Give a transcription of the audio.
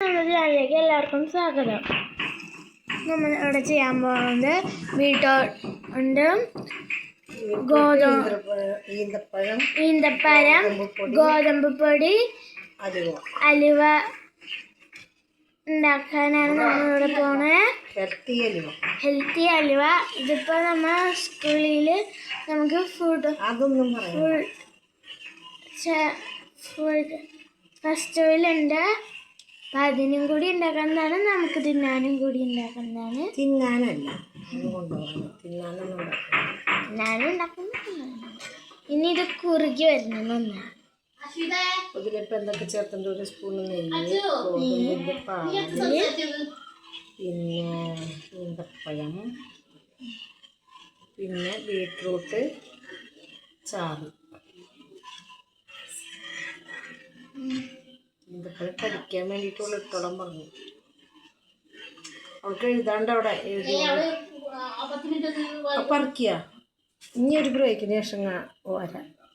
ചാനലിലേക്ക് എല്ലാവർക്കും സ്വാഗതം. നമ്മൾ ഇവിടെ ചെയ്യാൻ പോകുന്നത് വീട്ടുണ്ട് ഗോതമ്പ് ഈന്തപ്പഴം ഗോതമ്പ് പൊടി അലുവ. ഉണ്ടാക്കാനാണ് നമ്മളിവിടെ പോണത് ഹെൽത്തി അലുവ. ഇതിപ്പോ നമ്മ നമ്മൾ സ്കൂളിൽ നമുക്ക് ഫുഡ് ഫുൾ ഫുൾ ഫെസ്റ്റിവലുണ്ട് അപ്പം അതിനും കൂടി ഉണ്ടാക്കുന്നതാണ് നമുക്ക് തിന്നാനും കൂടി ഉണ്ടാക്കുന്നതാണ്. തിന്നാനല്ല തിന്നാനും ഉണ്ടാക്കുന്നതാണ്. ഇനി ഇത് കുറുകി വരുന്ന ഒന്നാണ് അതിലിപ്പോൾ എന്തൊക്കെ ചേർത്തിട്ടുണ്ട്? ഒരു സ്പൂൺ നെയ്യ് ഗോതമ്പിന്റെ പാൽ പിന്നെ ഈന്തപ്പഴം പിന്നെ ബീട്രൂട്ട് ചാറ്. ഈന്തപ്പഴം കടിക്കാൻ വേണ്ടിയിട്ടുള്ള ഇട്ടോളം പറഞ്ഞു. അവൾക്ക് എഴുതാണ്ട് അവിടെ എഴുതി പറക്കിയ? ഇനി ഒരു ബ്രേക്കിന് ശേഷം വരാം.